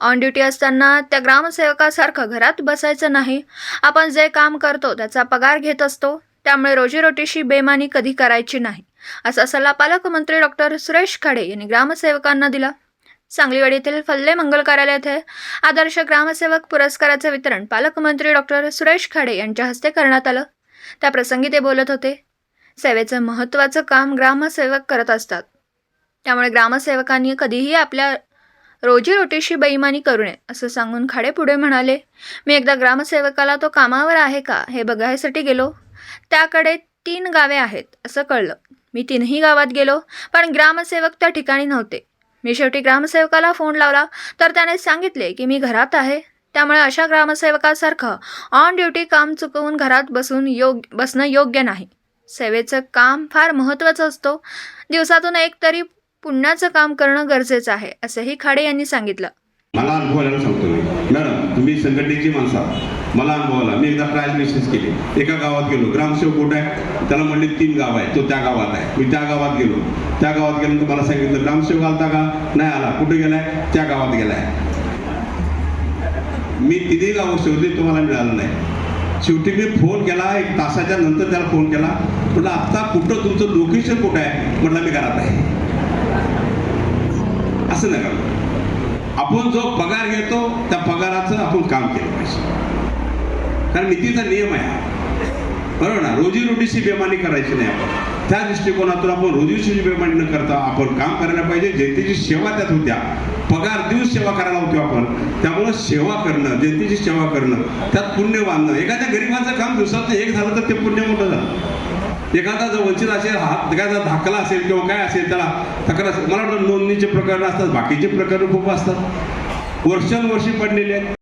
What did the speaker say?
On duty असताना त्या ग्रामसेवकासारखं घरात बसायचं नाही. आपण जे काम करतो त्याचा पगार घेत असतो. त्यामुळे रोजीरोटीशी बेमानी कधी करायची नाही. असा सल्ला पालकमंत्री डॉक्टर सुरेश खाडे यांनी ग्रामसेवकांना दिला. सांगलीवाडी येथील फल्ले मंगल कार्यालय येथे आदर्श ग्रामसेवक पुरस्काराचे वितरण पालकमंत्री डॉक्टर सुरेश खाडे यांच्या हस्ते करण्यात आलं. त्याप्रसंगी ते बोलत होते. सेवेचं महत्त्वाचं काम ग्रामसेवक करत असतात. त्यामुळे ग्रामसेवकांनी कधीही आपल्या रोजीरोटीशी बेईमानी करू नये असं सांगून खाडे पुढे म्हणाले. मी एकदा ग्रामसेवकाला तो कामावर आहे का हे बघायसाठी गेलो. त्याकडे तीन गावे आहेत असं कळलं. मी तीनही गावात गेलो पण ग्रामसेवक त्या ठिकाणी नव्हते. मी शेवटी ग्रामसेवकाला फोन लावला तर त्याने सांगितले की मी घरात आहे. त्यामुळे अशा ग्रामसेवकासारखं ऑन ड्युटी काम चुकवून घरात बसून योग बसणं योग्य नाही. सेवेचं काम फार महत्त्वाचं असतो. दिवसातून एक तरी पुण्याचं काम करणं गरजेचं आहे असंही खाडे यांनी सांगितलं. मला अनुभव आल्यानं सांगतो मी मॅडम तुम्ही संघटनेची माणसं मला अनुभव आला. मी एकदा ट्रायल मेसेज केली. एका गावात गेलो. ग्रामसेवक कुठं आहे? त्याला म्हणले तीन गाव आहे तो त्या गावात आहे. मी त्या गावात गेलो. त्या गावात गेल्यानंतर मला सांगितलं ग्रामसेवक आलता का? नाही आला. कुठे गेलाय? त्या गावात गेलाय. मी तिन्ही गावं शोधली तुम्हाला मिळालं नाही. शेवटी मी फोन केला. एक तासाच्या नंतर त्याला फोन केला. म्हटलं आत्ता कुठं तुमचं लोकेशन कुठं आहे? म्हटलं मी घरात आहे. असं नका आपण जो पगार घेतो त्या पगाराचं आपण काम केलं पाहिजे. कारण नीतीचा नियम आहे बरोबर ना? रोजीरोटीशी बेमानी करायची नाही आपण. त्या दृष्टिकोनातून आपण रोजीची बेमानी न करता आपण काम करायला पाहिजे. जनतेची सेवा त्यात होत्या. पगार देऊन सेवा करायला होतो आपण. त्यामुळं सेवा करणं जनतेची सेवा करणं त्यात पुण्य बांधणं. एखाद्या गरिबाचं काम दिवसात एक झालं तर ते पुण्य मोठं झालं. एखादा जर वंचित असेल हात एखादा धाकला असेल किंवा काय असेल त्याला तक्रार असेल. मला वाटतं नोंदणीचे प्रकरण असतात बाकीचे प्रकरण खूप असतात. वर्षानुवर्षी पडलेले आहेत.